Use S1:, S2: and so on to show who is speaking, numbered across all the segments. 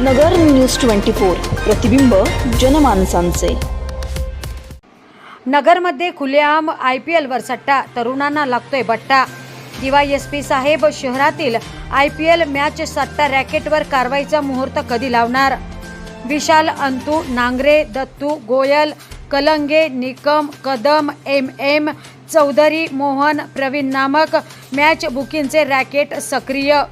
S1: नगर news twenty four प्रतिबिंब जनमानसांचे.
S2: नगरमध्ये खुलेआम आय पी एलवर सट्टा तरुणांना लागतोय बट्टा. दिवाय एस पी साहेब शहरातील आय पी एल मॅच सट्टा रॅकेटवर कारवाईचा मुहूर्त कधी लावणार? विशाल अंतू नांगरे दत्तू गोयल कलंगे निकम कदम एम एम चौधरी मोहन प्रवीण नामक मॅच बुकिंगचे रॅकेट सक्रिय.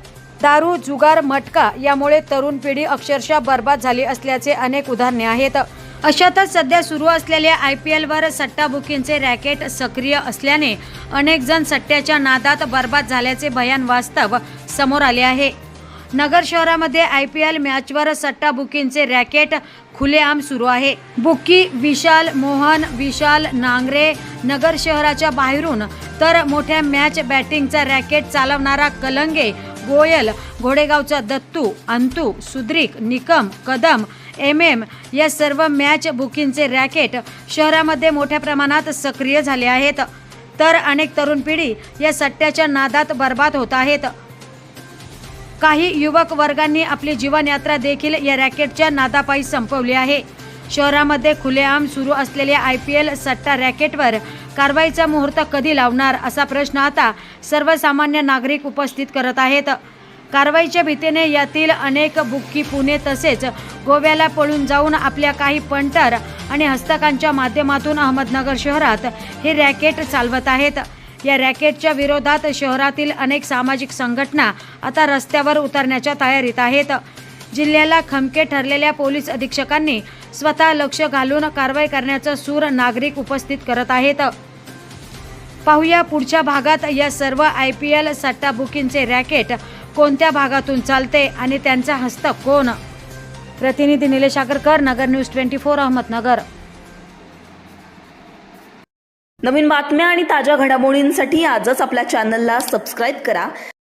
S2: दारू जुगार मटका यामुळे तरुण पिढी अक्षरशः बर्बाद झाली असल्याचे अनेक उदाहरणे आहेत. अशातच सध्या सुरू असलेल्या आय पी एलवर सट्टा बुकिंगचे रॅकेट सक्रिय असल्याने अनेक जण सट्ट्याच्या नादात बर्बाद झाल्याचे भयान वास्तव समोर आले आहे. नगर शहरामध्ये आय पी एल मॅचवर सट्टा बुकिंगचे रॅकेट खुलेआम सुरू आहे. बुकी विशाल मोहन विशाल नांगरे नगर शहराच्या बाहेरून तर मोठ्या मॅच बॅटिंगचा रॅकेट चालवणारा कलंगे गोयल घोडेगावचा दत्तू अंतू सुद्रिक निकम कदम एम एम या सर्व मॅच बुकिंगचे रॅकेट शहरामध्ये मोठ्या प्रमाणात सक्रिय झाले आहेत. तर अनेक तरुण पिढी या सट्ट्याच्या नादात बर्बाद होत आहेत. काही युवक वर्गांनी आपली जीवनयात्रा देखील या रॅकेटच्या नादापायी संपवली आहे. शहरामध्ये खुलेआम सुरू असलेल्या आय पी एल सट्टा रॅकेटवर कारवाईचा मुहूर्त कधी लावणार असा प्रश्न आता सर्वसामान्य नागरिक उपस्थित करत आहेत. कारवाईच्या भीतीने यातील अनेक बुक्की पुणे तसेच गोव्याला पळून जाऊन आपल्या काही पंटर आणि हस्तकांच्या माध्यमातून अहमदनगर शहरात हे रॅकेट चालवत आहेत. या रॅकेटच्या विरोधात शहरातील अनेक सामाजिक संघटना आता रस्त्यावर उतरण्याच्या तयारीत आहेत. जिल्ह्याला खमके ठरलेल्या पोलीस अधीक्षकांनी स्वतः लक्ष घालून कारवाई करण्याचा सूर नागरिक उपस्थित करत आहेत. पाहूया पुढच्या भागात या सर्व आय पी एल सट्टा बुकिंगचे रॅकेट कोणत्या भागातून चालते आणि त्यांचा हस्त कोण? प्रतिनिधी Nilesh Agarkar Nagar news twenty four Ahmednagar.
S1: नवीन बातम्या आणि ताज्या घडामोडींसाठी आजच आपल्या चॅनलला सबस्क्राईब करा.